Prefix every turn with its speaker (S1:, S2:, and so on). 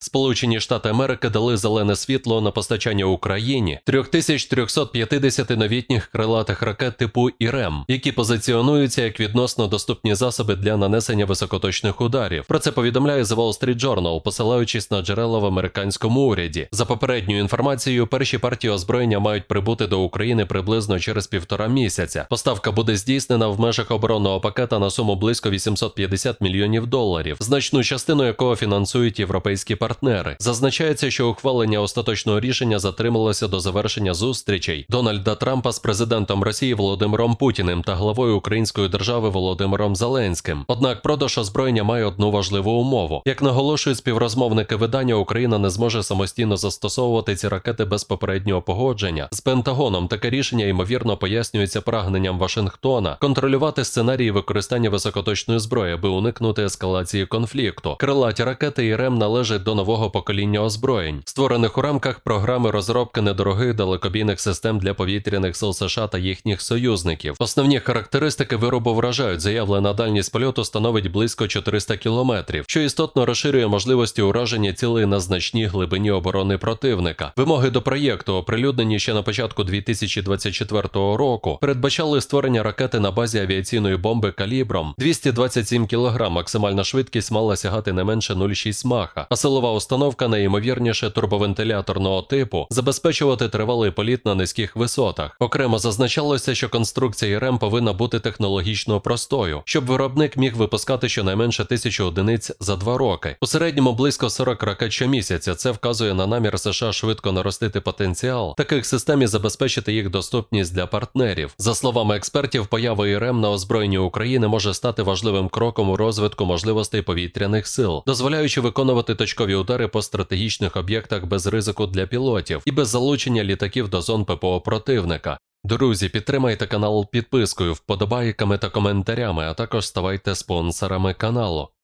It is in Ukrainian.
S1: Сполучені Штати Америки дали зелене світло на постачання Україні 3350 новітніх крилатих ракет типу ІРЕМ, які позиціонуються як відносно доступні засоби для нанесення високоточних ударів. Про це повідомляє The Wall Street Journal, посилаючись на джерела в американському уряді. За попередньою інформацією, перші партії озброєння мають прибути до України приблизно через півтора місяця. Поставка буде здійснена в межах оборонного пакета на суму близько 850 мільйонів доларів, значну частину якого фінансують європейські партнери. Зазначається, що ухвалення остаточного рішення затрималося до завершення зустрічей Дональда Трампа з президентом Росії Володимиром Путіним та главою Української держави Володимиром Зеленським. Однак продаж озброєння має одну важливу умову. Як наголошують співрозмовники видання, Україна не зможе самостійно застосовувати ці ракети без попереднього погодження. З Пентагоном таке рішення ймовірно пояснюється прагненням Вашингтона контролювати сценарії використання високоточної зброї, аби уникнути ескалації конфлікту. Крилаті ракети і РЕМ належать до нового покоління озброєнь, створених у рамках програми розробки недорогих далекобійних систем для повітряних сил США та їхніх союзників. Основні характеристики виробу вражають. Заявлена дальність польоту становить близько 400 кілометрів, що істотно розширює можливості ураження цілей на значній глибині оборони противника. Вимоги до проєкту, оприлюднені ще на початку 2024 року, передбачали створення ракети на базі авіаційної бомби калібром 227 кг. Максимальна швидкість мала сягати не менше 0,6 маха, а силова установка найімовірніше турбовентиляторного типу забезпечувати тривалий політ на низьких висотах. Окремо зазначалося, що конструкція РЕМ повинна бути технологічно простою, щоб виробник міг випускати щонайменше тисячу одиниць за два роки. У середньому близько 40 ракет щомісяця. Це вказує на намір США швидко наростити потенціал таких систем і забезпечити їх доступність для партнерів. За словами експертів, поява ІРЕМ на озброєнні України може стати важливим кроком у розвитку можливостей повітряних сил, дозволяючи виконувати точкові удари по стратегічних об'єктах без ризику для пілотів і без залучення літаків до зон ППО противника. Друзі, підтримайте канал підпискою, вподобайками та коментарями, а також ставайте спонсорами каналу.